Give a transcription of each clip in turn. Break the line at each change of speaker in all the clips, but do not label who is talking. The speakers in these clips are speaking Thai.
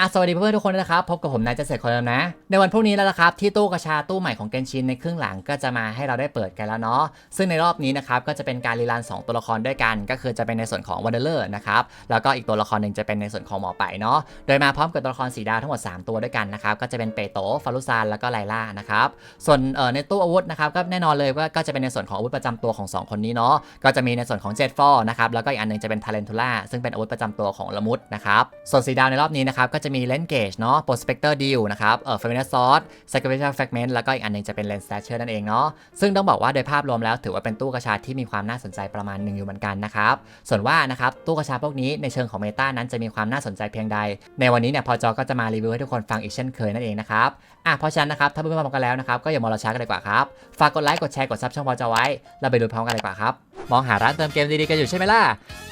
อะสวัสดีเพื่อนๆทุกคนนะครับ พบกับผมนายเจษฎคนแล้วนะ ในวันพรุ่งนี้แล้วนะครับ ที่ตู้กระชาตู้ใหม่ของเกนชินในครึ่งหลังก็จะมาให้เราได้เปิดกันแล้วเนาะซึ่งในรอบนี้นะครับก็จะเป็นการรีรัน2 ตัวละครด้วยกัน ก็คือจะเป็นในส่วนของวันเดอร์นะครับแล้วก็อีกตัวละครหนึ่งจะเป็นในส่วนของหมอไปเนาะโดยมาพร้อมกับตัวละครสีดาวทั้งหมด 3 ตัวด้วยกันนะครับก็จะเป็นเปโตฟารุซานแล้วก็ไลล่านะครับส่วนเอ่อในตู้อาวุธนะครับก็แน่นอนเลยว่าก็จะเป็นในส่วนของอาวุธประจำตัวของสองคนนี้เนาะก็จะมีในส่วนของเจ็ตฟอร์นะครับแล้วก็อีกอันนึงจะเป็นทาเลนทูล่าซึ่งเป็นอาวุธประจำตัวของละมุดนะครับส่วนสีดาวในรอบนี้นะครับก็จะมีเลนเกจเนาะโปรสเปกเตอร์ดิวนะครับเอ่อ f a m i l i a r Sword Sacrificial Fragment แล้วก็อีกอันหนึงจะเป็น Lens Slasher นั่นเองเนาะซึ่งต้องบอกว่าโดยภาพรวมแล้วถือว่าเป็นตู้กระชาที่มีความน่าสนใจประมาณหนึ่งอยู่เหมือนกันนะครับส่วนว่านะครับตู้กระชาพวกนี้ในเชิงของเมตานั้นจะมีความน่าสนใจเพียงใด ในวันนี้เนี่ยพอจอก็จะมารีวิวให้ทุกคนฟังอีกเช่นเคยนั่นเองนะครับอะเพราะฉะนั้นนะครับถ้าเพื่อนๆพร้อมกันแล้วนะครับก็อย่ามารอช้ากันเลยกว่าครับฝากกดไลค์กดแชร์กดซับช่องพอจอไว้เราไปดูพร้อมกันเลยกว่าครับมองหาร้านเติมเกมดีๆกันอยู่ใช่ไหมล่ะ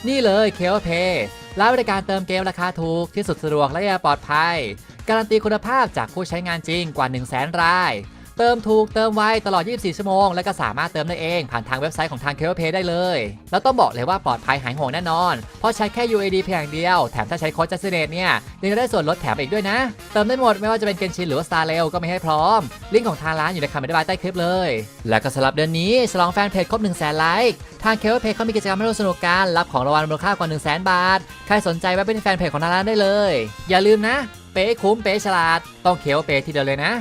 นี่เลยเค o เพ ย์ร้านบริการเติมเกมราคาถูกที่สุดสะดวกและปลอดภัย การันตีคุณภาพจากผู้ใช้งานจริงกว่า 1 0 0 0 0แสนราย เติมถูกเติมไวตลอด 24 ชั่วโมง และก็สามารถเติมได้เอง ผ่านทางเว็บไซต์ของทาง k e เพย์ได้เลย แล้วต้องบอกเลยว่าปลอดภัยหายห่วงแน่นอน เพราะใช้แค่ UAD เพียงเดียว แถมถ้าใช้โค้ดจัสเนตเนี่ยยังได้ส่วนลดแถมอีกด้วยนะ เติมได้หมดไม่ว่าจะเป็นเกนชินหรือว่า Star r a i l ก็ไมีให้พร้อม ลิงก์ของทางร้านอยู่ในคำอธิบายใต้คลิปเลย และก็สำหรับเดือนนี้ฉลองแฟนเพจครบ1 0 0 0 0แสนไลค์ทางเค o เพย์เขามีกิจกรรมให้ร่วมสนุกกันรับของรางวัลมูลค่ากว่า 1 0 0 0 0แสนบาท ใครสนใจแวะไปที่แฟนเพจของทางร้านได้เลย อย่าลืมนะ เป๊ะคุ้มเป๊ฉลาด ต้องเค o เพย์ทีเดียวเลยนะ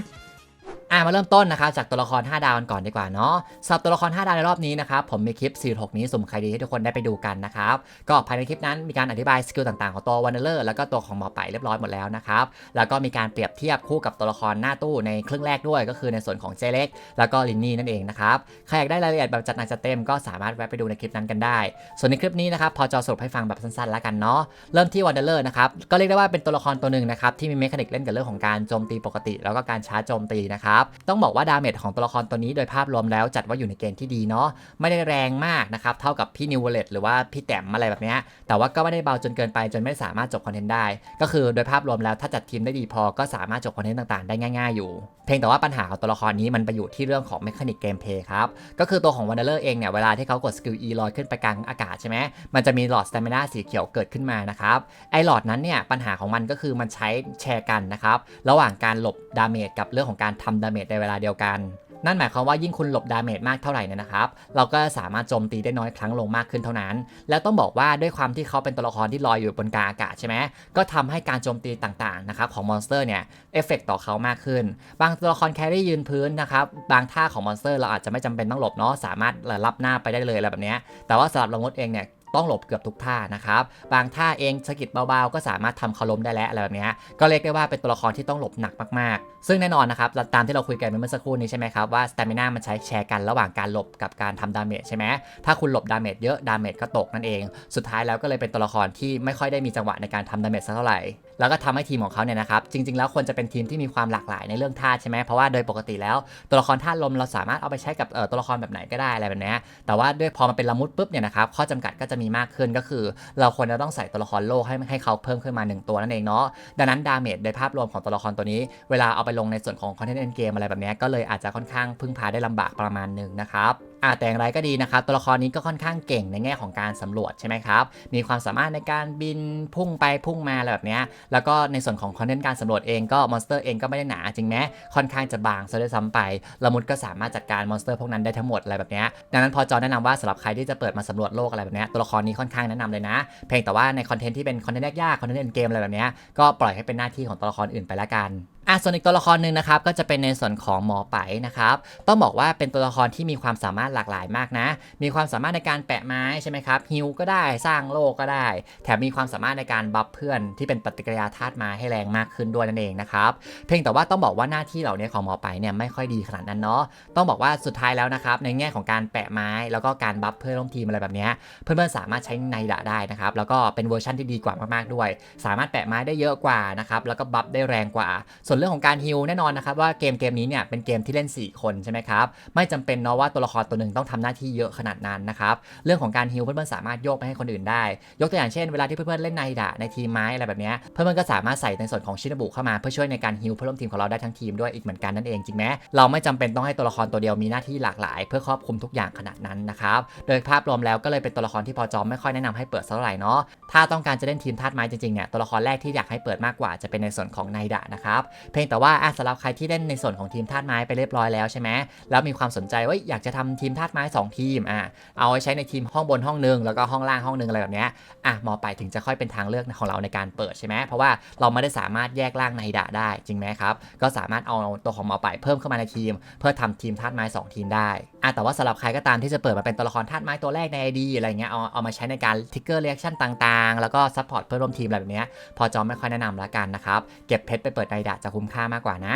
อะมาเริ่มต้นนะครับจากตัวละคร 5 ดาวกันก่อนดีกว่าเนาะสำหรับตัวละคร 5 ดาวในรอบนี้นะครับผมมีคลิป 46 นี้สุ่มใครดีให้ทุกคนได้ไปดูกันนะครับก็ภายในคลิปนั้นมีการอธิบายสกิลต่างๆของตัววันเดอร์แล้วก็ตัวของหมอไปเรียบร้อยหมดแล้วนะครับแล้วก็มีการเปรียบเทียบคู่กับตัวละครหน้าตู้ในครึ่งแรกด้วย ก็คือในส่วนของเจเล็กแล้วก็ลินนี่นั่นเองนะครับใครอยากได้รายละเอียดแบบจัดหนักจัดเต็มก็สามารถแวะไปดูในคลิปนั้นกันได้ ส่วนในคลิปนี้นะครับพอจะสรุปให้ฟังแบบสั้นๆแล้วกันเนาะเริ่มที่วันเดอร์นะครับก็เรียกได้ว่าเป็นตัวละครตัวหนึ่งนะครับที่มีเมคานิกเล่นกับเรื่องของการโจมตีปกติ แล้วก็การชาร์จโจมตีนะครับต้องบอกว่าดาเมจของตัวละครตัวนี้โดยภาพรวมแล้วจัดว่าอยู่ในเกณฑ์ที่ดีเนาะไม่ได้แรงมากนะครับเท่ากับพี่นิวเวเลตหรือว่าพี่แต้มอะไรแบบเนี้ยแต่ว่าก็ไม่ได้เบาจนเกินไปจนไม่สามารถจบคอนเทนต์ได้ ก็คือโดยภาพรวมแล้วถ้าจัดทีมได้ดีพอก็สามารถจบคอนเทนต์ต่างๆ ได้ง่าย ๆอยู่ เพียงแต่ว่าปัญหาของตัวละครนี้มันไปอยู่ที่เรื่องของเมคานิกเกมเพย์ครับก็คือตัวของวันเดอร์เองเนี่ยเวลาที่เขากดสกิล E ลอยขึ้นไปกลางอากาศใช่ไหมมันจะมีหลอดสเตมินาสีเขียวเกิดขึ้นมานะครับไอหลอดนั้นเนี่ยปัญหาของมันก็คือมันใช้แชร์กันนะครับระหว่างการหลบดาเมจกับเรื่องของการทำดาเมจในเวลาเดียวกัน นั่นหมายความว่ายิ่งคุณหลบดาเมจมากเท่าไหร่เนี่ยนะครับ เราก็สามารถโจมตีได้น้อยครั้งลงมากขึ้นเท่านั้น แล้วต้องบอกว่าด้วยความที่เขาเป็นตัวละครที่ลอยอยู่บนกาอากาศใช่ไหมก็ทำให้การโจมตีต่างๆนะครับของมอนสเตอร์เนี่ยเอฟเฟกต่อเขามากขึ้น บางตัวละครแครี่ยืนพื้นนะครับบางท่าของมอนสเตอร์เราอาจจะไม่จำเป็นต้องหลบเนาะสามารถรับหน้าไปได้เลยอะไรแบบนี้แต่ว่าสำหรับละงดเองเนี่ย ต้องหลบเกือบทุกท่านะครับ บางท่าเองสะกิดเบาๆ ก็สามารถทำเขาล้มได้แล้วอะไรแบบนี้ก็เรียกได้ว่าเป็นตัวละครที่ต้องหลบหนักมากๆ ซึ่งแน่นอนนะครับตามที่เราคุยกันเมื่อสักครู่นี้ใช่ไหมครับว่าสเตมิน่ามันใช้แชร์กันระหว่างการหลบกับการทำดาเมจใช่ไหมถ้าคุณหลบดาเมจเยอะดาเมจก็ตกนั่นเอง สุดท้ายแล้วก็เลยเป็นตัวละครที่ไม่ค่อยได้มีจังหวะในการทำดาเมจสักเท่าไหร่ แล้วก็ทำให้ทีมของเขาเนี่ยนะครับจริง ๆ แล้วควรจะเป็นทีมที่มีความหลากหลายในเรื่องท่าใช่ไหมเพราะว่าโดยปกติแล้วตัวละครท่าลมเราสามารถเอาไปใช้กับเอ่อตัวละครแบบไหนก็ได้อะไรแบบนี้แต่ว่าด้วยพอมันเป็นละมุดปุ๊บเนี่ยนะครับข้อจำกัดก็จะมีมากขึ้นก็คือ เราควรจะต้องใส่ตัวละครโลกให้ให้เขาเพิ่มขึ้นมา 1 ตัวนั่นเองเนาะดังนั้นดาเมจโดยภาพรวมของตัวละครตัวนี้ เวลาเอาไปลงในส่วนของคอนเทนต์เอนเกมอะไรแบบนี้ก็เลยอาจจะค่อนข้างพึ่งพาได้ลำบากประมาณหนึ่งนะครับ อ่าแต่อย่างไรก็ดีนะครับ ตัวละครนี้ก็ค่อนข้างเก่งในแง่ของการสำรวจใช่ไหมครับ มีความสามารถในการบินพุ่งไปพุ่งมาอะไรแบบนี้ แล้วก็ในส่วนของคอนเทนต์การสำรวจเองก็มอนสเตอร์เองก็ไม่ได้หนาจริงแม้ค่อนข้างจะบางซะด้วยซ้ำไปละมุดก็สามารถจัดการมอนสเตอร์พวกนั้นได้ทั้งหมดอะไรแบบนี้ดังนั้นพอจอแนะนำว่าสำหรับใครที่จะเปิดมาสำรวจโลกอะไรแบบนี้ตัวละครนี้ค่อนข้างแนะนำเลยนะ เพียงแต่ว่าในคอนเทนต์ที่เป็นคอนเทนต์ยากๆคอนเทนต์เกมอะไรแบบนี้ก็ปล่อยให้เป็นหน้าที่ของตัวละครอื่นไปละกัน อะส่วนอีกตัวละครหนึ่งนะครับก็จะเป็นในส่วนของหมอไปนะครับต้องบอกว่าเป็นตัวละครที่มีความสามารถหลากหลายมากนะ มีความสามารถในการแปะไม้ใช่ไหมครับฮิวก็ได้สร้างโลกก็ได้ แถมมีความสามารถในการบัฟเพื่อนที่เป็นปฏิกิริยาธาตุไม้ให้แรงมากขึ้นด้วยนั่นเองนะครับเพียงแต่ว่าต้องบอกว่าหน้าที่เหล่านี้ของหมอไปเนี่ยไม่ค่อยดีขนาดนั้นเนาะต้องบอกว่าสุดท้ายแล้วนะครับในแง่ของการแปะไม้แล้วก็การบัฟเพื่อนร่วมทีมอะไรแบบเนี้ยเพื่อนๆสามารถใช้ในดะได้นะครับแล้วก็เป็นเวอร์ชันที่ดีกว่ามากๆด้วย สามารถแปะไม้ได้เยอะกว่านะครับแล้วก็บัฟได้แรงกว่าส่วนวนเรื่องของการฮิลแน่นอนนะครับว่าเกมเกมนี้เนี่ยเป็นเกมที่เล่น 4 คนใช่ไหมครับไม่จำเป็นเนาะว่าตัวละครตัวหนึ่งต้องทำหน้าที่เยอะขนาดนั้นนะครับเรื่องของการฮิลเพื่อนๆสามารถโยกไปให้คนอื่นได้ ยกตัวอย่างเช่นเวลาที่เพื่อนๆเล่นไนดะในทีมไม้อะไรแบบเนี้ยเพื่อนๆก็สามารถใส่ในส่วนของชินบุเข้ามาเพื่อช่วยในการฮิลเพื่อนร่วมทีมของเราได้ทั้งทีมด้วยอีกเหมือนกันนั่นเองจริงไหมเราไม่จำเป็นต้องให้ตัวละครตัวเดียวมีหน้าที่หลากหลาย เพื่อครอบคลุมทุกอย่างขนาดนั้นนะครับโดยภาพรวมแล้วก็เลยเป็นตัวละครที่พอจอมไม่ค่อยแนะนำให้เปิดสักเท่าไหร่เนาะถ้าต้องการจะเล่นทีมธาตุไม้จริงๆเนี่ยตัวละครแรกที่อยากให้เปิดมากกว่าจะเป็นในส่วนของไนดะนะครับเพียงแต่ว่าสำหรับใครที่เล่นในส่วนของทีมธาตุไม้ไปเรียบร้อยแล้วใช่ไหมแล้วมีความสนใจว่าอยากจะทำทีมธาตุไม้สองทีมอะเอาไว้ใช้ในทีมห้องบนห้องหนึงแล้วก็ห้องล่างห้องหนึงอะไรแบบเนี้ยอะมอไปถึงจะค่อยเป็นทางเลือกของเราในการเปิดใช่ไหมเพราะว่าเราไม่ได้สามารถแยกร่างไนดะได้จริงไหมครับก็สามารถเอาตัวของมอไปเพิ่มเข้ามาในทีม เพื่อทำทีมธาตุไม้สองทีมได้อะแต่ว่าสำหรับใครก็ตามที่จะเปิดมาเป็นตัวละครธาตุไม้ตัวแรกใน ID อะไรเงี้ยเอาเอามาใช้ในการทิกเกอร์เรีแอคชั่นต่างๆ แล้วก็ซัพพอร์ตเพื่อนร่วมทีมอะไรแบบเนี้ยพอจอมไม่ค่อยแนะนำละกันนะครับเก็บเพชรไปเปิดไนดะจะคุ้มค่ามากกว่านะ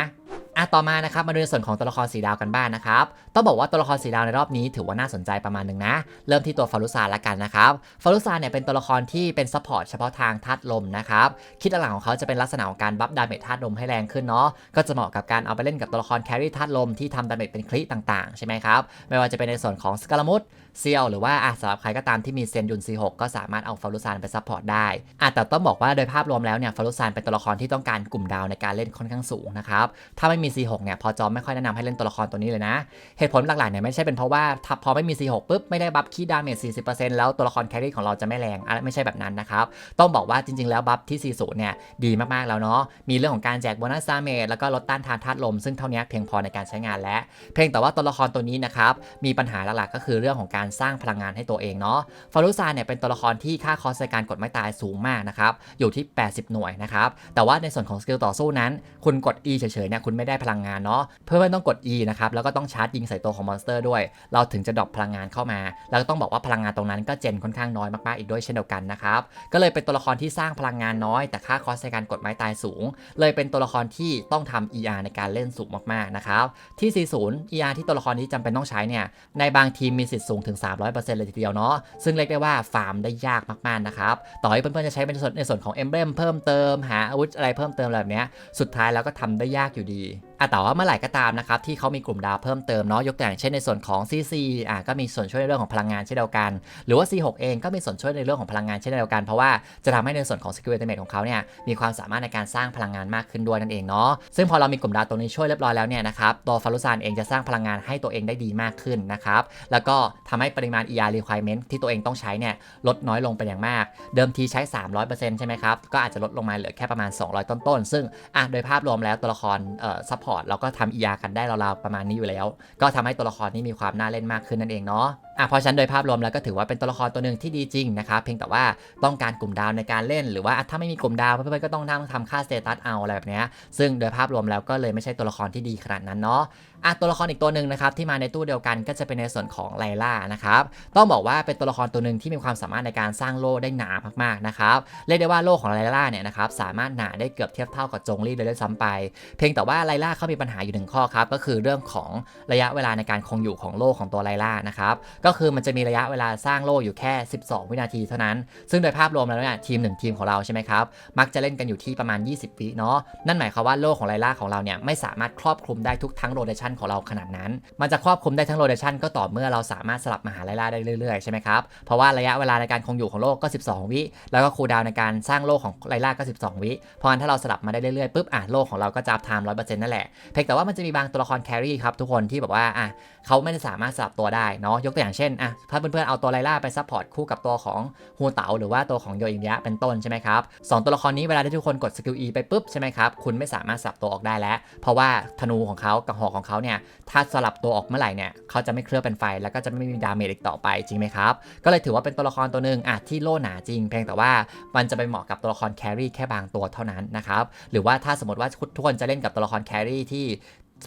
อะต่อมานะครับมาดูในส่วนของตัวละครสีดาวกันบ้างนนะครับต้องบอกว่าตัวละครสีดาวในรอบนี้ถือว่าน่าสนใจประมาณหนึ่งนะ เริ่มที่ตัวฟารุซาละกันนะครับฟารุซาเนี่ยเป็นตัวละครที่เป็นซัพพอร์ตเฉพาะทางธาตุลมนะครับคิดหลังของเขาจะเป็นลักษณะของการบัฟดาเมจธาตุลมให้แรงขึ้นเนาะก็จะเหมาะกับการเอาไปเล่นกับตัวละครแครี่ธาตุลมที่ทำดาเมจเป็นคลิต่างๆ ใช่ไหมครับไม่ว่าจะเป็นในส่วนของสกาลมุดเซียวหรือว่าสำหรับใครก็ตามที่มีเซนยุน C6 ก็สามารถเอาฟารุซานไปซัพพอร์ตได้อะแต่ต้องบอกว่าโดยภาพรวมแล้วเนี่ยฟารุซานเป็นตัวละครที่ต้องการกลุ่มดาวในการเล่นค่อนข้างสูงนะครับถ้าไม่มี C6 เนี่ยพอจอมไม่ค่อยแนะนำให้เล่นตัวละครตัวนี้เลยนะ เหตุผลหลักๆเนี่ยไม่ใช่เป็นเพราะว่าถ้าพอไม่มี C6 ปุ๊บไม่ได้บัฟคีดาเมจ40%แล้วตัวละครแครี่ของเราจะไม่แรงอะไม่ใช่แบบนั้นนะครับต้องบอกว่าจริงๆแล้วบัฟที่ 40 เนี่ยดีมากๆแล้วเนาะมีเรื่องของการแจกโบนัสดาเมจแล้วก็ลดต้านทานธาตุลมซึ่งเท่านี้เพียงพอในการใช้งานแล้ว เพียงแต่ว่าตัวละครตัวนี้นะครับมีปัญหาหลักๆก็คือเรื่องของการการสร้างพลังงานให้ตัวเองเนาะฟารุซานเนี่ยเป็นตัวละครที่ค่าคอสในการกดไม้ตายสูงมากนะครับอยู่ที่ 80 หน่วยนะครับแต่ว่าในส่วนของสกิลต่อสู้นั้น คุณกด E เฉยๆเนี่ยคุณไม่ได้พลังงานเนาะเพื่อนๆต้องกด E นะครับแล้วก็ต้องชาร์จยิงใส่ตัวของมอนสเตอร์ด้วย เราถึงจะดรอปพลังงานเข้ามา แล้วก็ต้องบอกว่าพลังงานตรงนั้นก็เจนค่อนข้างน้อยมากๆอีกด้วยเช่นเดียวกันนะครับก็เลยเป็นตัวละครที่สร้างพลังงานน้อย แต่ค่าคอสในการกดไม้ตายสูง เลยเป็นตัวละครที่ต้องทำ ER ในการเล่นสูงมากๆนะครับที่ 40 ER ที่ตัวละครนี้จำเป็นต้องใช้เนี่ยในบางทีมมีสิทธิ์สูงถึง300%เลยทีเดียวเนาะซึ่งเรียกได้ว่าฟาร์มได้ยากมากๆนะครับต่อให้เพื่อนๆจะใช้เป็นส่วนในส่วนของเอมเบรมเพิ่มเติมหาอาวุธอะไรเพิ่มเติมแบบเนี้ยสุดท้ายแล้วก็ทำได้ยากอยู่ดี อะแต่ว่าเมื่อไหร่ก็ตามนะครับที่เขามีกลุ่มดาวเพิ่มเติมเนาะยกตัวอย่างเช่นในส่วนของ CC อะก็มีส่วนช่วยในเรื่องของพลังงานเช่นเดียวกัน หรือว่า C6 เองก็มีส่วนช่วยในเรื่องของพลังงานเช่นเดียวกัน เพราะว่าจะทำให้ในส่วนของ Skill Ultimate ของเขาเนี่ยมีความสามารถในการสร้างพลังงานมากขึ้นด้วยนั่นเองเนาะซึ่งพอเรามีกลุ่มดาวตรงนี้ช่วยเรียบร้อยแล้วเนี่ยนะครับตัวฟารุซานเองจะสร้างพลังงานให้ตัวเองได้ดีมากขึ้นนะครับแล้วก็ทำให้ปริมาณ ER requirement ที่ตัวเองต้องใช้เนี่ยลดน้อยลงเป็นอย่างมาก เดิมทีใช้ 300%ใช่ไหมครับก็อาจจะลดลงมาเหลือแค่ประมาณ 200 ต้นๆซึ่งอะโดยภาพรวมแล้วตัวละครเอ่อซัพพอร์ตเราก็ทำ ER กันได้ราวๆประมาณนี้อยู่แล้ว ก็ทำให้ตัวละครนี้มีความน่าเล่นมากขึ้นนั่นเองเนาะอะเพราะฉะนั้นโดยภาพรวมแล้วก็ถือว่าเป็นตัวละครตัวหนึ่งที่ดีจริงนะครับเพียงแต่ว่าต้องการกลุ่มดาวในการเล่น หรือว่าถ้าไม่มีกลุ่มดาวเพื่อนๆก็ต้องนั่งทำค่าสเตตัสเอาอะไรแบบนี้ซึ่งโดยภาพรวมแล้วก็เลยไม่ใช่ตัวละครที่ดีขนาดนั้นเนาะอะตัวละครอีกตัวหนึ่งนะครับที่มาในตู้เดียวกันก็จะเป็นในส่วนของไลล่านะครับต้องบอกว่าเป็นตัวละครตัวหนึ่งที่มีความสามารถในการสร้างโล่ได้หนามากๆนะครับเรียกได้ว่าโล่ของไลล่าเนี่ยนะครับสามารถหนาได้เกือบเทียบเท่ากับจงลี่เลยด้วยซ้ำไป เพียงแต่ว่าไลล่าเขามีปัญหาอยู่หนึ่งข้อครับก็คือเรื่องของระยะเวลาในการคงอยู่ของโล่ของตัวไลล่านะครับก็คือมันจะมีระยะเวลาสร้างโล่อยู่แค่ 12 วินาทีเท่านั้น ซึ่งโดยภาพรวมแล้วเนี่ยทีมหนึ่งทีมของเราใช่ไหมครับ มักจะเล่นกันอยู่ที่ประมาณ 20 วิเนาะ นั่นหมายความว่าโล่ของไลล่าของเราเนี่ยไม่สามารถครอบคลุมได้ทุกทั้งโรเดชันของเราขนาดนั้น มันจะครอบคลุมได้ทั้งโรเดชันก็ต่อเมื่อเราสามารถสลับมาหาไลล่าได้เรื่อยๆใช่ไหมครับ เพราะว่าระยะเวลาในการคงอยู่ของโลกก็ 12 วิ แล้วก็คูลดาวน์ในการสร้างโลกของไลล่าก็ 12 วิเพราะงั้นถ้าเราสลับมาได้เรื่อยๆปุ๊บอะโลกของเราก็จะอัพไทม์ร้อยเปอร์เซ็นต์นั่นแหละเพียงแต่ว่ามันจะมีบางตัวละครแครี่ครับทุกคนที่แบบว่าอะเขาไม่ได้สามารถสลับตัวได้เนาะยกตัวอย่างเช่นอะถ้าเพื่อนๆเอาตัวไลล่าไปซัพพอร์ตคู่กับตัวของฮูเต๋าหรือว่าตัวของโยอินยะเป็นต้นใช่ไหมครับสองตัวละครนี้เวลาที่ทุกคนกดสกิล E ไปปุ๊บใช่ไหมครับคุณไม่สามารถสลับตัวออกได้แล้ว เพราะว่าธนูของเขากับหอกของเขาเนี่ยถ้าสลับตัวออกเมื่อไหร่เนี่ยเขาจะไม่เคลือบเป็นไฟแล้วก็จะไม่มีดาเมจอีกต่อไปจริงไหมครับก็เลยถือว่าเป็นตัวละครตัวหนึ่งอะที่โล่หนาจริงเพียงแต่ว่ามันจะไปเหมาะกับตัวละครแครี่แค่บางตัวเท่านั้นนะครับหรือว่าถ้าสมมติว่าทุกคนจะเล่นกับตัวละครแครี่ที่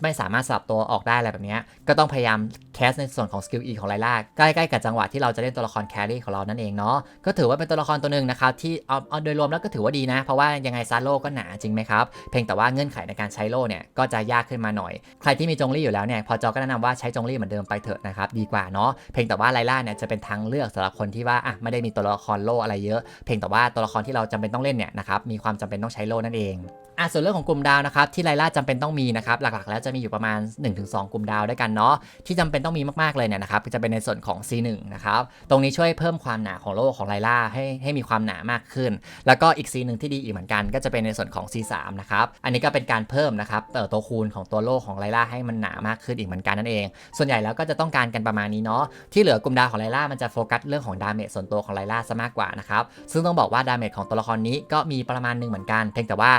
ไม่สามารถสลับตัวออกได้อะไรแบบนี้ก็ต้องพยายามแคสในส่วนของสกิล E ของไลล่าใกล้ๆกับจังหวะที่เราจะเล่นตัวละครแครี่ของเรานั่นเองเนาะก็ถือว่าเป็นตัวละครตัวหนึ่งนะครับที่เอาเอาโดยรวมแล้วก็ถือว่าดีนะ เพราะว่ายังไงซาโลก็หนาจริงไหมครับเพียงแต่ว่าเงื่อนไขในการใช้โล่เนี่ยก็จะยากขึ้นมาหน่อย ใครที่มีจงลี่อยู่แล้วเนี่ยพอจอก็แนะนำว่าใช้จงลี่เหมือนเดิมไปเถอะนะครับดีกว่าเนาะเพียงแต่ว่าไลล่าเนี่ยจะเป็นทางเลือกสำหรับคนที่ว่าอะไม่ได้มีตัวละครโล่อะไรเยอะ เพียงแต่ว่าตัวละครที่เราจำเป็นต้องเล่นเนี่ยนะครับมีความจำเป็นต้องใช้โล่นั่นเองอะส่วนเรื่องของกลุ่มดาวนะครับที่ไลล่าจำเป็นต้องมีนะครับหลักๆแล้วจะมีอยู่ประมาณ 1-2 กลุ่มดาวด้วยกันเนาะที่จำเป็นต้องมีมากๆเลยเนี่ยนะครับจะเป็นในส่วนของ C1 นะครับตรงนี้ช่วยเพิ่มความหนาของโลกของไลล่าให้ให้มีความหนามากขึ้น แล้วก็อีก C หนึ่งที่ดีอีกเหมือนกัน ก็จะเป็นในส่วนของ C3 นะครับอันนี้ก็เป็นการเพิ่มนะครับเอ่อตัวคูณของตัวโลกของไลล่าให้มันหนามากขึ้นอีกเหมือนกันนั่นเอง ส่วนใหญ่แล้วก็จะต้องการกันประมาณนี้เนาะที่เหลือกลุ่มดาวของไลล่ามันจะโฟกัสเรื่องของดาเมจส่วนตัวของไลล่าซะมากกว่านะครับซึ่งต้องบอกว่าดาเมจของตัวละครนี้ก็มีประมาณหนึงเหมือนกันเพียงแต่ว่า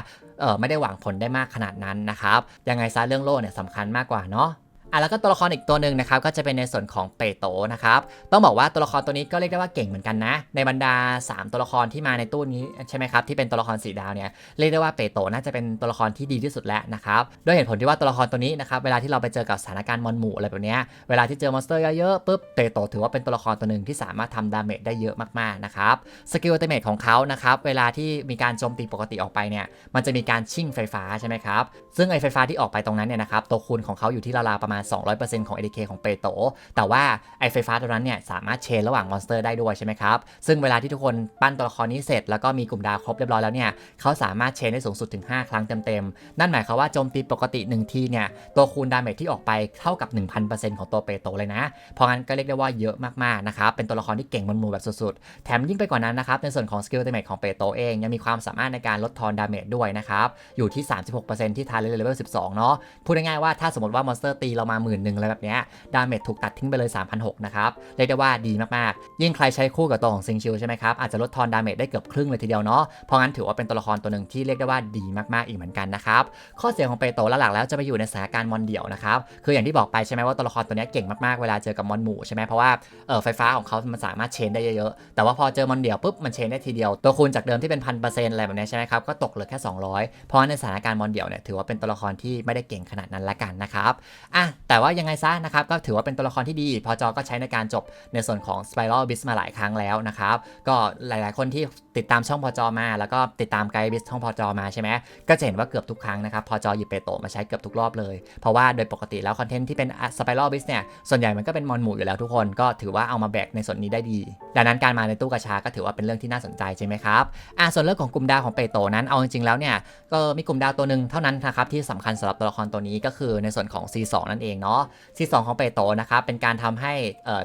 ไม่ได้หวังผลได้มากขนาดนั้นนะครับยังไงซะเรื่องโล่เนี่ยสำคัญมากกว่าเนาะ อะแล้วก็ตัวละครอีกตัวหนึ่งนะครับก็จะเป็นในส่วนของเปโตนะครับต้องบอกว่าตัวละครตัวนี้ก็เรียกได้ว่าเก่งเหมือนกันนะ ในบรรดา 3 ตัวละครที่มาในตู้นี้ใช่ไหมครับที่เป็นตัวละครสีดาวเนี่ยเรียกได้ว่าเปโตน่าจะเป็นตัวละครที่ดีที่สุดแล้วนะครับด้วยเหตุผลที่ว่าตัวละครตัวนี้นะครับเวลาที่เราไปเจอกับสถานการณ์มอนหมู่อะไรแบบเนี้ยเวลาที่เจอมอนสเตอร์เยอะๆปุ๊บเปโตถือว่าเป็นตัวละครตัวหนึ่งที่สามารถทำดาเมจได้เยอะมากๆนะครับสกิลอัลติเมทของเขานะครับเวลาที่มีการโจมตีปกติออกไปเนี่ยมันจะมีการชิ่งไฟฟ้าใช่ไหมครับซึ่งไอไฟฟ้าที่ออกไปตรงนั้นเนี่ยนะครับตัวคูณของเขาอยู่ที่ราวๆประมาณ200%ของ ADK ของเปโตแต่ว่าไอไฟฟ้าตัวนั้นเนี่ยสามารถเชนระหว่างมอนสเตอร์ได้ด้วยใช่ไหมครับ ซึ่งเวลาที่ทุกคนปั้นตัวละครนี้เสร็จแล้วก็มีกลุ่มดาวครบเรียบร้อยแล้วเนี่ยเขาสามารถเชนได้สูงสุดถึง 5 ครั้งเต็มๆ นั่นหมายความว่าโจมตีปกติ 1 ทีเนี่ยตัวคูณดาเมจที่ออกไปเท่ากับ 1,000%ของตัวเปโตเลยนะ เพราะงั้นก็เรียกได้ว่าเยอะมากๆนะครับ เป็นตัวละครที่เก่งมันมูแบบสุดๆ แถมยิ่งไปกว่านั้นนะครับในส่วนของสกิลดาเมจของเปโตเองยังมีความสามารถในการลดทอนดาเมจด้วยนะครับอยู่ที่ 36%ที่ทาเลเวล12เนาะพูดง่ายๆว่าถ้าสมมติว่ามอนสเตอร์ตีเรามาหมื่นหนึ่งอะไรแบบเนี้ยดาเมจถูกตัดทิ้งไปเลย 3,600 นะครับ เรียกได้ว่าดีมาก ๆ ยิ่งใครใช้คู่กับตัวของซิงชิลใช่ไหมครับ อาจจะลดทอนดาเมจได้เกือบครึ่งเลยทีเดียวเนาะเพราะงั้นถือว่าเป็นตัวละครตัวหนึ่งที่เรียกได้ว่าดีมากๆอีกเหมือนกันนะครับข้อเสียของเปโตหลักๆแล้วจะไปอยู่ในสถานการณ์มอนเดี่ยวนะครับคืออย่างที่บอกไปใช่ไหมว่าตัวละครตัวนี้เก่งมากๆเวลาเจอกับมอนหมู่ใช่ไหมเพราะว่าเออไฟฟ้าของเขามันสามารถเชนได้เยอะๆแต่ว่าพอเจอมอนเดี่ยวปุ๊บมันเชนได้ทีเดียวตัวคูณจากเดิมที่เป็นพันเปอร์เซ็นต์อะไรแบบนี้ใช่ไหมครับก็ตกเหลือแค่ 200 เพราะในสถานการณ์มอนเดี่ยวเนี่ยถือว่าเป็นตัวละครที่ไม่ได้เก่งขนาดนั้นละกันนะครับอะแต่ว่ายังไงซะนะครับก็ถือว่าเป็นตัวละครที่ดี พอจอก็ใช้ในการจบในส่วนของ Spiral b i s มาหลายครั้งแล้วนะครับก็หลาย ๆ คนที่ติดตามช่องพอจอมา แล้วก็ติดตามไกด์บิสช่องพอจอมาใช่ไหมก็จะเห็นว่าเกือบทุกครั้งนะครับพอจอหยิบเปโตมาใช้เกือบทุกรอบเลย เพราะว่าโดยปกติแล้วคอนเทนต์ที่เป็น Spiral b i s เนี่ยส่วนใหญ่มันก็เป็นมอนหมู่อยู่แล้วทุกคนก็ถือว่าเอามาแบกในส่วนนี้ได้ดี ดังนั้นการมาในตู้กระชาก็ถือว่าเป็นเรื่องที่น่าสนใจใช่ไหมครับอะส่วนเรื่องของกลุ่มดาวของเปโตนั้นเอาจริงๆแล้วเนี่ยก็มีกลุ่มดาวตัวหนึ่งเท่านั้นนะครับที่สำคัญสำหรับตัวละครตัวนี้ก็คือในส่วนของ C2 นั่นเองเนาะ C2 ของเปโตนะครับเป็นการทำให้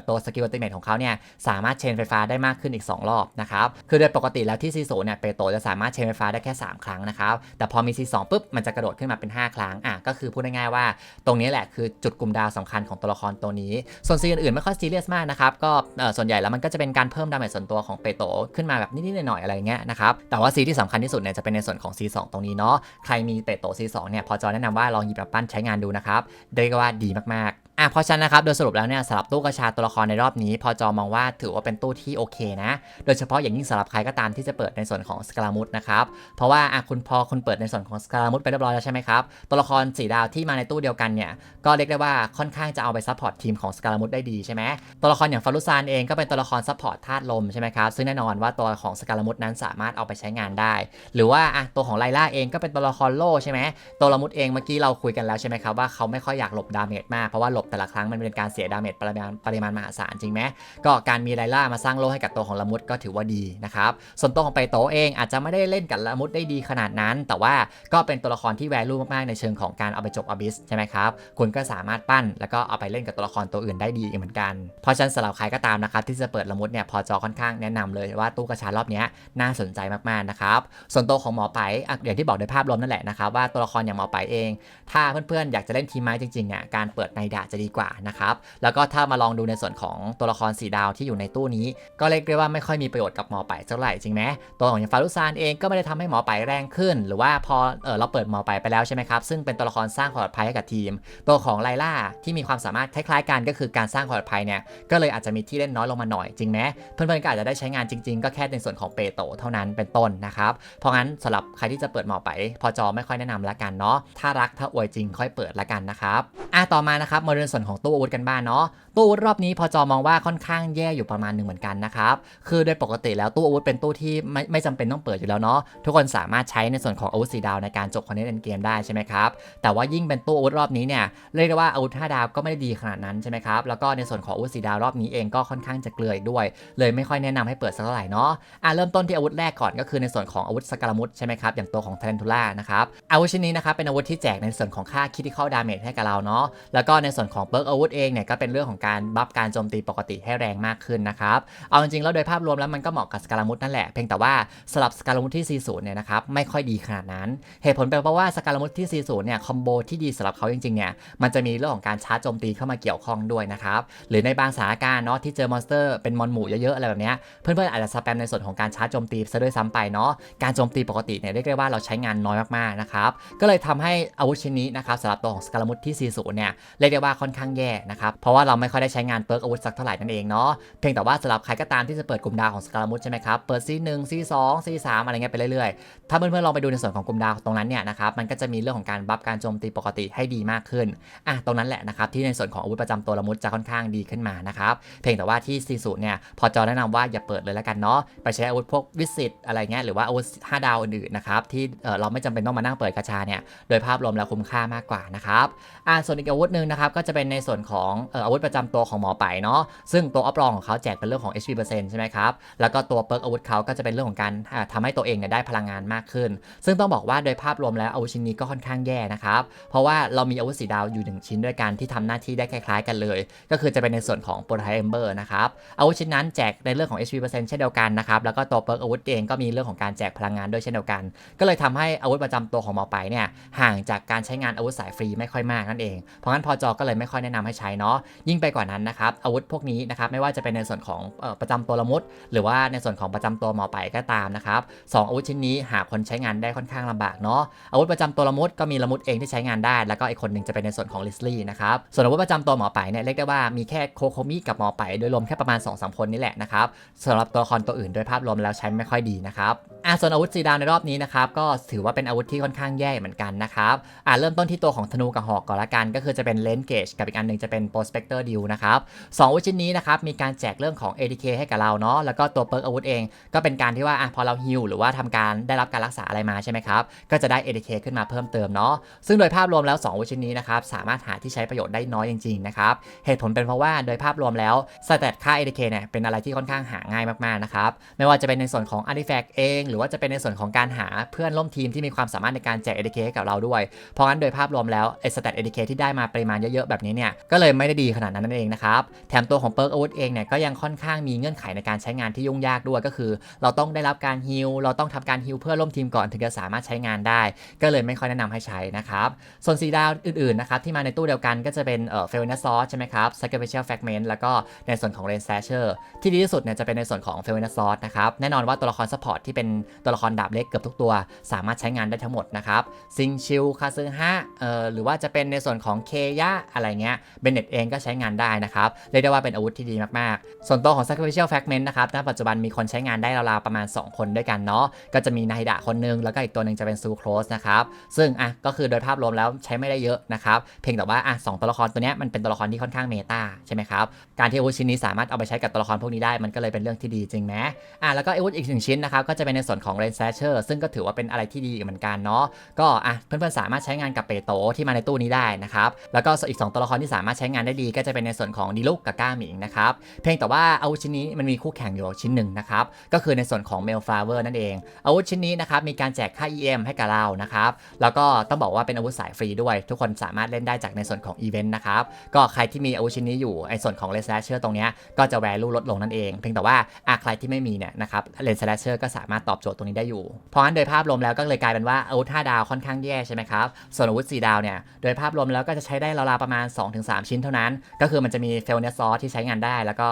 ตัวสกิลติเมทของเขาเนี่ยสามารถเชนไฟฟ้าได้มากขึ้นอีก 2 รอบนะครับคือโดยปกติแล้วที่ C0 เนี่ยเปโตจะสามารถเชนไฟฟ้าได้แค่ 3 ครั้งนะครับแต่พอมี C2 ปุ๊บมันจะกระโดดขึ้นมาเป็น 5 ครั้งอะก็คือพูดง่ายๆว่า ตรงนี้แหละคือจุดกลุ่มดาวสำคัญของตัวละครตัวนี้ ส่วนซีอื่นๆไม่ค่อยซีเรียสมากนะครับก็ส่วนใหญ่แล้วมันก็จะเป็นการเพิ่มดาเมจส่วนตัวของเปโตขึ้นมาแบบนิดๆหน่อยๆอะไรเงี้ยนะครับแต่ว่าซีที่สำคัญที่สุดเนี่ยจะเป็นในส่วนของ C2 ตรงนี้เนาะใครมีเปโต C2 เนี่ยพอจอแนะนำว่าลองหยิบมาปั้นใช้งานดูนะครับเรียกว่าดีมาก อะเพราะฉะนั้นนะครับโดยสรุปแล้วเนี่ยสำหรับตู้กระชาตัวละครในรอบนี้ พอจอมองว่าถือว่าเป็นตู้ที่โอเคนะ โดยเฉพาะอย่างยิ่งสำหรับใครก็ตามที่จะเปิดในส่วนของสกาลามุดนะครับเพราะว่าอะคุณพอคุณเปิดในส่วนของสกาลามุดไปเรียบร้อยแล้วใช่ไหมครับตัวละครสีดาวที่มาในตู้เดียวกันเนี่ยก็เรียกได้ว่าค่อนข้างจะเอาไปซัพพอร์ตทีมของสกาลามุดได้ดีใช่ไหมตัวละครอย่างฟารุซานเองก็เป็นตัวละครซัพพอร์ตธาตุลมใช่ไหมครับซึ่งแน่นอนว่าตัวของสกาลามุดนั้นสามารถเอาไปใช้งานได้ หรือว่าอะตัวของไลล่าเองก็เป็นตัวละครโล่ใช่ไหมตัวละมุดเองเมื่อกี้เราคุยกันแล้วใช่ไหมครับว่าเขาไม่ค่อยอยากหลบดาเมจมากเพราะว่าหลบแต่ละครั้งมันเป็นการเสียดาเมจปริมาณปริมาณมหาศาลจริงไหมก็การมีไลล่ามาสร้างโล่ให้กับตัวของละมุดก็ถือว่าดีนะครับส่วนตัวของไปโตเองอาจจะไม่ได้เล่นกับละมุดได้ดีขนาดนั้น แต่ว่าก็เป็นตัวละครที่แวลูมากๆในเชิงของการเอาไปจบอบิสใช่ไหมครับคุณก็สามารถปั้นแล้วก็เอาไปเล่นกับตัวละครตัวอื่นได้ดีอีกเหมือนกันเพราะฉะนั้นสำหรับใครก็ตามนะครับที่จะเปิดละมุดเนี่ยพอจอค่อนข้างแนะนำเลยว่าตู้กระชารอบนี้น่าสนใจมากๆนะครับส่วนตัวของหมอไปอะอย่างที่บอกโดยภาพรวมนั่นแหละนะครับว่าตัวละครอย่างหมอไปเอง ถ้าเพื่อนๆอยากจะเล่นทีมไม้จริงๆอะการเปิดในดาจะดีกว่านะครับ แล้วก็ถ้ามาลองดูในส่วนของตัวละคร4ดาวที่อยู่ในตู้นี้ ก็เรียกได้ว่าไม่ค่อยมีประโยชน์กับหมอไปเท่าไหร่จริงไหมตัวของฟารุซานเองก็ไม่ได้ทำให้หมอไปแรงขึ้น หรือว่าพอเออเราเปิดหมอไปไปแล้วใช่ไหมครับ ซึ่งเป็นตัวละครสร้างความปลอดภัยให้กับทีม ตัวของไลล่าที่มีความสามารถคล้ายๆกันก็คือการสร้างความปลอดภัยเนี่ยก็เลยอาจจะมีที่เล่นน้อยลงมาหน่อยจริงไหมเพื่อนๆก็อาจจะได้ใช้งานจริง ๆ ก็แค่ในส่วนของเปโตเท่านั้นเป็นต้นนะครับเพราะงั้นสำหรับใครที่จะเปิดหมอไปพอจอไม่ค่อยแนะนำละกันเนาะถ้ารักถ้าอวยจริงค่อยเปิดละกันนะครับอะต่อมานะครับมเรื่องส่วนของตู้อาวุธกันบ้างเนาะตู้อาวุธรอบนี้พอจอมองว่าค่อนข้างแย่อยู่ประมาณหนึ่งเหมือนกันนะครับคือโดยปกติแล้วตู้อาวุธเป็นตู้ที่ไม่ไม่จำเป็นต้องเปิดอยู่แล้วเนาะทุกคนสามารถใช้ในส่วนของอาวุธสีดาวในการจบคอนเทนต์เอ็นเกมได้ใช่ไหมครับแต่ว่ายิ่งเป็นตู้อาวุธรอบนี้เนี่ยเรียกได้ว่าอาวุธ5ดาวก็ไม่ได้ดีขนาดนั้นใช่ไหมครับแล้วก็ในส่วนของอาวุธสีดาวรอบนี้เองก็ค่อนข้างจะเกลืออีกด้วย เลยไม่ค่อยแนะนำให้เปิดสักเท่าไหร่เนาะอะเริ่มต้นที่อาวุธแรกก่อนก็คือในส่วนของอาวุธสกาลมุดใช่ไหมครับอย่างตัวของเทนทูล่านะครับอาวุธชิ้นนี้นะครับเป็นอาวุธที่แจกในส่วนของค่าคิดที่เข้าดาเมจให้กับเราเนาะแล้วก็ในส่วนของเบิร์กอาวุธเองเนี่ยก็เป็นเรื่องของการบัฟการโจมตีปกติให้แรงมากขึ้นนะครับ เอาจริงๆแล้วโดยภาพรวมแล้วมันก็เหมาะกับสกาลมุดนั่นแหละ เพียงแต่ว่าสลับสกาลมุดที่ 40 เนี่ยนะครับไม่ค่อยดีขนาดนั้น เหตุผลเป็นเพราะว่าสกาลมุดที่ 40 เนี่ยคอมโบที่ดีสำหรับเขาจริงๆ เนี่ยมันจะมีเรื่องของการชาร์จโจมตีเข้ามาเกี่ยวข้องด้วยนะครับหรือในบางสถานการณ์เนาะที่เจอมอนสเตอร์เป็นมอนหมู่เยอะๆอะไรแบบเนี้ยเพื่อนๆอาจจะสแปมในส่วนของการชาร์จโจมตีซะด้วยซ้ำไปเนาะการโจมตีปกติเนี่ยเรียกได้ว่าเราใช้งานน้อยมากๆนะครับก็เลยทำให้อาวุธชิ้นนี้นะครับสำหรับตัวของสกาลมุดที่ 40 เนี่ยเรียกได้ว่าค่อนข้างแย่นะครับเพราะว่าเราไม่ค่อยได้ใช้งานเปิร์กอาวุธสักเท่าไหร่นั่นเองเนาะเพียงแต่ว่าสำหรับใครก็ตามที่จะเปิดกลุ่มดาวของสกาลมุดใช่ไหมครับเปิด C1 C2 C3 องซีสามอะไรเงี้ยไปเรื่อยๆ ถ้าเพื่อนๆลองไปดูในส่วนของกลุ่มดาวตรงนั้นเนี่ยนะครับมันก็จะมีเรื่องของการบัฟการโจมตีปกติให้ดีมากขึ้นอะตรงนั้นแหละนะครับที่ในส่วนของอาวุธประจำตัวละมุดจะค่อนข้างดีขึ้นมานะครับเพียงแต่ว่าที่ C0 เนี่ยพอจอแนะนำว่าอย่าเปิดเลยแล้วกันเนาะไปใช้อาวุธพวกวิสิตอะไรเงี้ยหรือว่าอาวุธ5ดาวอื่นๆนะครับที่เราไม่จำเป็นต้องมานั่งเปิดกระชาเนี่ยโดยภาพรวมแล้วคุ้มค่ามากกว่านะครับอะส่วนอีกอาวุธหนึ่งนะครับก็จะจะเป็นในส่วนของอาวุธประจำตัวของหมอไปเนาะซึ่งตัวอัพรองของเขาแจกเป็นเรื่องของ HP เปอร์เซ็นต์ใช่ไหมครับแล้วก็ตัวเปิร์กอาวุธเขาก็จะเป็นเรื่องของการอ่าทำให้ตัวเองเนี่ยได้พลังงานมากขึ้น ซึ่งต้องบอกว่าโดยภาพรวมแล้วอาวุธชิ้นนี้ก็ค่อนข้างแย่นะครับเพราะว่าเรามีอาวุธสีดาวอยู่หนึ่งชิ้นด้วยกันที่ทำหน้าที่ได้คล้ายๆ กันเลย ก็คือจะเป็นในส่วนของโปรไทเอมเบอร์นะครับอาวุธชิ้นนั้นแจกในเรื่องของ HP เปอร์เซ็นต์เช่นเดียวกันนะครับแล้วก็ตัวเปิร์กอาวุธเองก็มีเรื่องของการแจกพลังงานด้วยเช่นเดียวกัน ก็เลยทำให้อาวุธประจำตัวของหมอไปเนี่ยห่างจากการใช้งานอาวุธสายฟรีไม่ค่อยมากนั่นเองเพราะงั้นพอจอก็เลยไม่ค่อยแนะนำให้ใช้เนาะยิ่งไปกว่านั้นนะครับอาวุธพวกนี้นะครับไม่ว่าจะเป็นในส่วนของออประจำตัวละมุด หรือว่าในส่วนของประจำตัวหมอไปก็ตามนะครับสองอาวุธชิ้นนี้หาคนใช้งานได้ค่อนข้างลำบากเนาะอาวุธประจำตัวละมุดก็มีละมุดเองที่ใช้งานได้ แล้วก็อีกคนหนึ่งจะเป็นในส่วนของลิสลี่นะครับส่วนอาวุธประจำตัวหมอไปเนี่ยเรียกได้ว่ามีแค่โคโคมิกับหมอไปโดยรวมแค่ประมาณ2อสคนนี่แหละนะครับสำหรับตัวละครตัวอื่นโดยภาพรวมแล้วใช้ไม่ค่อยดีนะครับอะส่วนอาวุธสีดาวในรอบนี้นะครับก็ถือว่าเป็นอาวุธที่ค่อนข้างแย่เหมือนกันนะครับอะเริ่มต้นที่ตัวของธนูกับหอกก่อนละกันก็คือจะเป็นเลนเกจกับอีกอันหนึ่งจะเป็นโปรสเปกเตอร์ดิวนะครับสองวุธชิ้นนี้นะครับมีการแจกเรื่องของ ADK ให้กับเราเนาะแล้วก็ตัวเปิร์กอาวุธเอง ก็เป็นการที่ว่าอะพอเราฮิลหรือว่าทำการได้รับการรักษาอะไรมาใช่ไหมครับก็จะได้ ADK ขึ้นมาเพิ่มเติมเนาะซึ่งโดยภาพรวมแล้ว2อาวุธชิ้นนี้นะครับสามารถหาที่ใช้ประโยชน์ได้น้อยจริงๆนะครับเหตุผลเป็นเพราะว่าโดยภาพรวมแล้วสแตทค่า ADK เนี่ยเป็นอะไรที่ค่อนข้างหาง่ายมากๆนะครับไม่ว่าจะเป็นในส่วนของ Artifact เอง หรือว่าจะเป็นในส่วนของการหาเพื่อนร่วมทีมที่มีความสามารถในการแจก ADK ให้กับเราด้วย เพราะงั้นโดยภาพรวมแล้วไอ้สแตท ADK ที่ได้มาปริมาณเยอะๆแบบนี้เนี่ยก็เลยไม่ได้ดีขนาดนั้นนั่นเองนะครับแถมตัวของเปิร์กอาวุธเองเนี่ยก็ยังค่อนข้างมีเงื่อนไขในการใช้งานที่ยุ่งยากด้วยก็คือ เราต้องได้รับการฮิลเราต้องทำการฮิลเพื่อร่วมทีมก่อนถึงจะสามารถใช้งานได้ ก็เลยไม่ค่อยแนะนำให้ใช้นะครับส่วนสีดาวอื่นๆนะครับที่มาในตู้เดียวกันก็จะเป็นเอ่อเฟลนัสซอสใช่ไหมครับ sacrificial fragment แล้วก็ในส่วนของ rain slasher ที่ดีที่สุดเนี่ยจะเป็นในส่วนของเฟลนัสซอสนะครับแน่นอนว่าตัวละครซัพพอร์ตที่เป็นตัวละครดาบเล็กเกือบทุกตัว สามารถใช้งานได้ทั้งหมดนะครับซิงชิลคาซึฮะเอ่อหรือว่าจะเป็นในส่วนของเคยะอะไรเงี้ยเบนเน็ตเองก็ใช้งานได้นะครับเรียกได้ว่าเป็นอาวุธที่ดีมากๆ ส่วนตัวของ sacrificial fragment นะครับณปัจจุบันมีคนใช้งานได้ราวๆประมาณ 2 คนด้วยกันเนาะก็จะมีนาฮิดะคนหนึง แล้วก็อีกตัวหนึ่งจะเป็นซูโครสนะครับซึ่งอะก็คือโดยภาพรวมแล้วใช้ไม่ได้เยอะนะครับเพียงแต่ว่าอะสองตัวละครตัวเนี้ยมันเป็นตัวละครที่ค่อนข้างเมตาใช่ไหมครับการที่อาวุธชิ้นนี้สามารถเอาไปใช้กับตัวละครพวกนี้ได้มันก็เลยเป็นเรื่องที่ดีจริงไหมอะแล้วก็อาวุธอีกหนึ่งชิ้นนะครับก็จะเป็นในส่วนของ rain slasher ซึ่งก็ถือว่าเป็นอะไรที่ดีเหมือนกันเนาะก็อะเพื่อนๆสามารถใช้งานกับเปโตที่มาในตู้นี้ได้นะครับแล้วก็อีกองตัวละครที่สามารถใช้งานได้ดี ก็จะเป็นในส่วนของดิลุกกับก้าหมิงนะครับเพียงแต่ว่าอาวุธชิ้นนี้มันมีคู่แข่งอยู่ชิ้นหนึ่งนะครับก็คือในส่วนของเมลฟลาเวอร์นั่นเอง อาวุธชิ้นนี้นะครับมีการแจกค่า EM ให้กับเรานะครับแล้วก็ต้องบอกว่าเป็นอาวุธสายฟรีด้วย ทุกคนสามารถเล่นได้จากในส่วนของอีเวนต์นะครับก็ใครที่มีอาวุธชิ้นนี้อยู่ไอส่วนของเลนสแลชเชอร์ตรงนี้ก็จะแวลูลดลงนั่นเองเพียงแต่ว่าอะใครที่ไม่มีเนี่ยนะครับเลนสแลชเชอร์ก็สามารถตอบโจทย์ตรงนี้ได้อยู่เพราะงั้นโดยภาพรวมแล้วก็เลยกลายเป็นว่าอาวุธ5ดาวค่อนข้างแย่ใช่ไหมครับส่วนอาวุธ4ดาวเนี่ยโดยภาพรวมแล้วก็จะใช้ได้ราวๆประมาณณ 2-3 ชิ้นเท่านั้น ก็คือมันจะมีเฟลเนสซอสที่ใช้งานได้ แล้วก็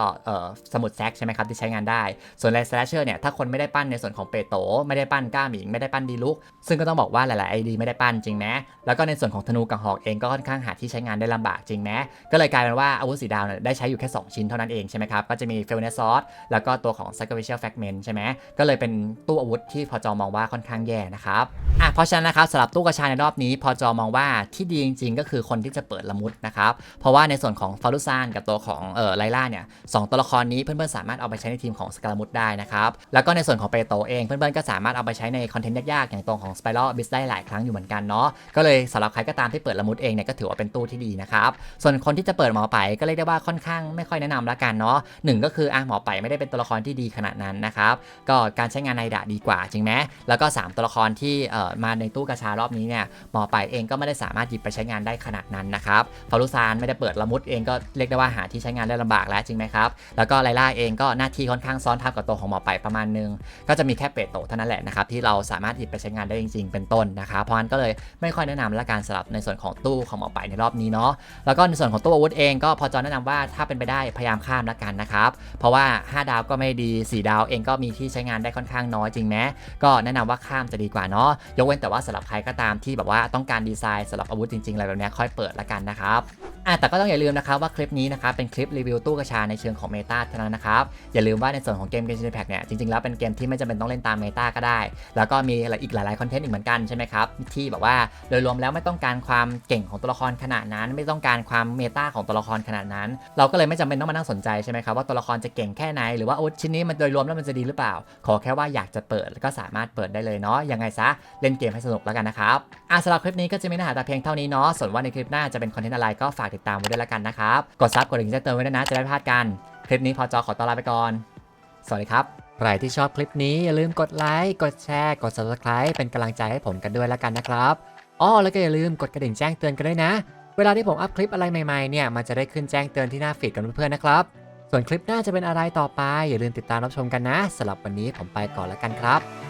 สมุดแซกใช่ไหมครับที่ใช้งานได้ ส่วนไลสแลชเชอร์เนี่ยถ้าคนไม่ได้ปั้นในส่วนของเปโตไม่ได้ปั้นก้าหมิงไม่ได้ปั้นดีลุก ซึ่งก็ต้องบอกว่าหลายๆไอดีไม่ได้ปั้นจริงไหมแล้วก็ในส่วนของธนูกับหอกเองก็ค่อนข้างหาที่ใช้งานได้ลำบากจริงไหมก็เลยกลายเป็นว่าอาวุธสีดาวเนี่ยได้ใช้อยู่แค่ 2 ชิ้นเท่านั้นเองใช่ไหมครับก็จะมีเฟลเนสซอสแล้วก็ตัวของ sacrificial fragment ใช่ไหมก็เลยเป็นตู้อาวุธที่พอจอมองว่าค่อนข้างแย่นะครับอะเพราะฉะนั้นนะครับสำหรับตู้กระชาในรอบนี้พอจอมองว่าที่ดีจริง ๆ ก็คือคนที่จะเปิดละมุดนะครับ เพราะว่าในส่วนของฟารุซานกับตัวของเออไลล่าเนี่ยสองตัวละครนี้เพื่อนๆสามารถเอาไปใช้ในทีมของสกาลมุดได้นะครับ แล้วก็ในส่วนของเปโตเองเพื่อนๆก็สามารถเอาไปใช้ในคอนเทนต์ยากๆอย่างตัวของสไปรัลบิสได้หลายครั้งอยู่เหมือนกันเนาะก็เลยสำหรับใครก็ตามที่เปิดละมุดเองเนี่ยก็ถือว่าเป็นตู้ที่ดีนะครับส่วนคนที่จะเปิดหมอไปก็เรียกได้ว่าค่อนข้างไม่ค่อยแนะนำละกันเนาะหนึ่งก็คืออะหมอไปไม่ได้เป็นตัวละครที่ดีขนาดนั้นนะครับก็การใช้งานในดะดีกว่าจริงไหมแล้วก็สามตัวละครที่เอ่อมาในตู้กระชารอบนี้เนี่ยหมอไปเองก็ไม่ได้สามารถหยิบไปใช้งานได้ขนาดนั้นนะครับฟารุซานไม่ได้เปิดละมุดเองก็เรียกได้ว่าหาที่ใช้งานได้ลำบากแล้วจริงไหมครับ แล้วก็ไลล่าเองก็หน้าที่ค่อนข้างซ้อนทับกับตัวของหมอไปประมาณนึง ก็จะมีแค่เปโตเท่านั้นแหละนะครับที่เราสามารถหยิบไปใช้งานได้จริง ๆ เป็นต้นนะครับเพราะนั้นก็เลยไม่ค่อยแนะนำละการสลับในส่วนของตู้ของหมอไปในรอบนี้เนาะแล้วก็ในส่วนของตู้อาวุธเองก็พอจอแนะนำว่าถ้าเป็นไปได้พยายามข้ามละกันนะครับเพราะว่า 5 ดาวก็ไม่ดี 4 ดาวเองก็มีที่ใช้งานได้ค่อนข้างน้อยจริงไหมก็แนะนำว่าข้ามจะดีกว่าเนาะยกเว้นแต่ว่าสำหรับใครก็ตามที่แบบว่าต้องการดีไซน์สำหรับอาวุธจริงๆอะไรแบบนี้ค่อยเปิดละกันนะครับับ อะแต่ก็ต้องอย่าลืมนะครับว่าคลิปนี้นะครับเป็นคลิปรีวิวตู้กระชาในเชิงของเมตาเท่านั้นนะครับ อย่าลืมว่าในส่วนของเกม Genshin Impact เนี่ยจริงๆแล้วเป็นเกมที่ไม่จำเป็นต้องเล่นตามเมตาก็ได้ แล้วก็มีอีกหลายๆคอนเทนต์อีกเหมือนกันใช่ไหมครับที่แบบว่าโดยรวมแล้วไม่ต้องการความเก่งของตัวละครขนาดนั้น ไม่ต้องการความเมตาของตัวละครขนาดนั้น เราก็เลยไม่จำเป็นต้องมานั่งสนใจใช่ไหมครับว่าตัวละครจะเก่งแค่ไหนหรือว่าอาวุธชิ้นนี้มันโดยรวมแล้วมันจะดีหรือเปล่า ขอแค่ว่าอยากจะเปิดแล้วก็สามารถเปิดได้เลยเนาะยังไงซะเล่นเกมให้สนุกแล้วกันนะครับอะสำหรับคลิปนี้ก็จะมีเนื้อหาแต่เพียงเท่านี้เนาะส่วนว่าในคลิปหน้าจะเป็นคอนเทนต์อะไรก็ฝากติดตามไว้ด้วยละกันนะครับ กดซับกดกระดิ่งแจ้งเตือนไว้ด้วยนะจะได้ไม่พลาดกัน คลิปนี้พอจอขอตัวลาไปก่อน สวัสดีครับใครที่ชอบคลิปนี้อย่าลืมกดไลค์กดแชร์ กด subscribe เป็นกำลังใจให้ผมกันด้วยแล้วกันนะครับอ้อแล้วก็อย่าลืมกดกระดิ่งแจ้งเตือนกันด้วยนะ เวลาที่ผมอัพคลิปอะไรใหม่ๆเนี่ยมันจะได้ขึ้นแจ้งเตือนที่หน้าฟีดกันเพื่อนๆนะครับ ส่วนคลิปหน้าจะเป็นอะไรต่อไป อย่าลืมติดตามรับชมกันนะสำหรับวันนี้ผมไปก่อนแล้วกันครับ